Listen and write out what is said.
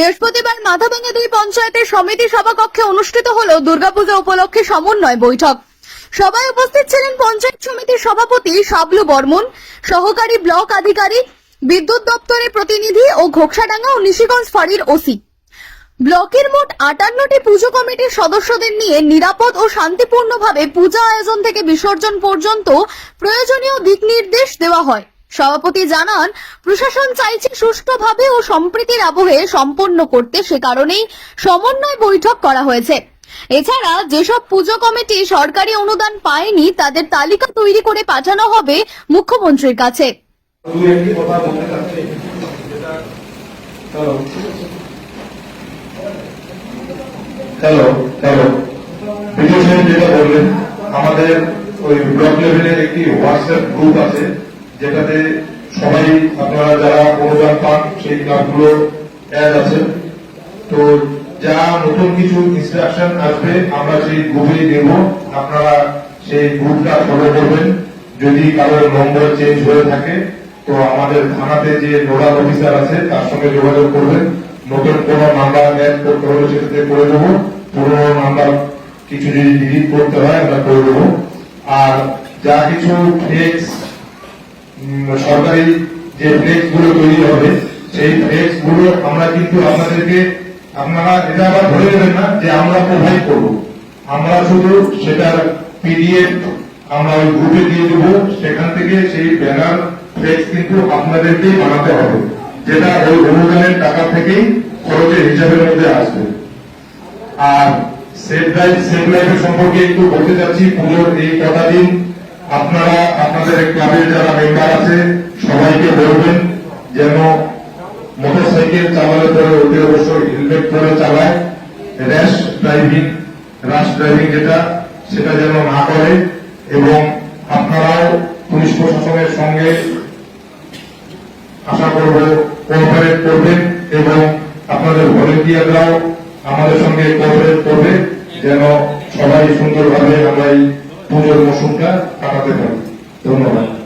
বৃহস্পতিবার মাথাভাঙ্গা দুই পঞ্চায়েতের সমিতি সভাকক্ষে অনুষ্ঠিত হল দুর্গাপূজা উপলক্ষে সমন্বয় বৈঠক। সভায় উপস্থিত ছিলেন পঞ্চায়েত সমিতির সভাপতি শাবলু বর্মন, সহকারী ব্লক আধিকারিক, বিদ্যুৎ দপ্তরের প্রতিনিধি ও ঘোকসাডাঙ্গা ও নিশিগঞ্জ ফাঁড়ির ওসি। ব্লকের মোট আটান্নটি পুজো কমিটির সদস্যদের নিয়ে নিরাপদ ও শান্তিপূর্ণভাবে পূজা আয়োজন থেকে বিসর্জন পর্যন্ত প্রয়োজনীয় দিক নির্দেশ দেওয়া হয়। সভাপতি জানান, প্রশাসন চাইছে সুষ্ঠুভাবে ও সম্প্রীতির আবহে সম্পন্ন করতে সে কারণেই সমন্বয় বৈঠক করা হয়েছে। এছাড়া যেসব পুজো কমিটি সরকারি অনুদান পায়নি, তাদের তালিকা তৈরি করে পাঠানো হবে মুখ্যমন্ত্রীর কাছে। আমাদের ওই ব্লক লেভেলের একটি হোয়াটসঅ্যাপ গ্রুপ আছে যেটাতে সবাই আপনারা যারা অনুদান পান, সেই ক্লাবগুলো অ্যাড আছে। তো যা নতুন কিছু ইনস্ট্রাকশন আসবে, আমরা সেই গ্রুপে দেব আপনারা সেই গ্রুপটা ফলো করবেন। যদি কারোর নম্বর চেঞ্জ হয়ে থাকে, তো আমাদের থানাতে যে নোডাল অফিসার আছে, তার সঙ্গে যোগাযোগ করবেন। নতুন কোনো নাম্বার অ্যাড করতে হলে সেটাতে করে দেবো। পুরোনো নাম্বার কিছু যদি ডিলিট করতে হয়, আমরা করে দেবো। আর যা কিছু ফ্লেক্স সরকারি যে ফ্লেক্সগুলো তৈরি হবে, সেই ফ্লেক্সগুলো আমরা কিন্তু আপনাদেরকে, আপনারা এটা আবার ধরে নেবেন না যে আমরা প্রোভাইড করব। আমরা শুধু সেটার পিডিএফ আমরা ওই গ্রুপে দিয়ে দেবো, সেখান থেকে সেই ব্যানার ফ্লেক্স কিন্তু আপনাদেরকেই বানাতে হবে, যেটা ওই অনুদানের টাকা থেকেই খরচের হিসাবের মধ্যে আসবে। আর সেফ লাইফ সেফ লাইফের সম্পর্কে একটু বলতে চাচ্ছি, পুজোর এই কটা দিন আপনারা আপনাদের ক্লাবের যারা মেম্বার আছে, সবাইকে বলবেন যেন মোটরসাইকেল চালালে পরে অতি অবশ্যই হেলমেট পরে চালায়। র্যাশ ড্রাইভিং রাশ ড্রাইভিং যেটা, সেটা যেন না করে এবং আপনারাও পুলিশ প্রশাসনের সঙ্গে আশা করব কোঅপারেট করবেন এবং আপনাদের ভলেন্টিয়াররাও আমাদের সঙ্গে কোঅপারেট করবে যেন সবাই সুন্দরভাবে আমরা এই পুজোর মৌসুমটা কাটাতে পারি। ধন্যবাদ।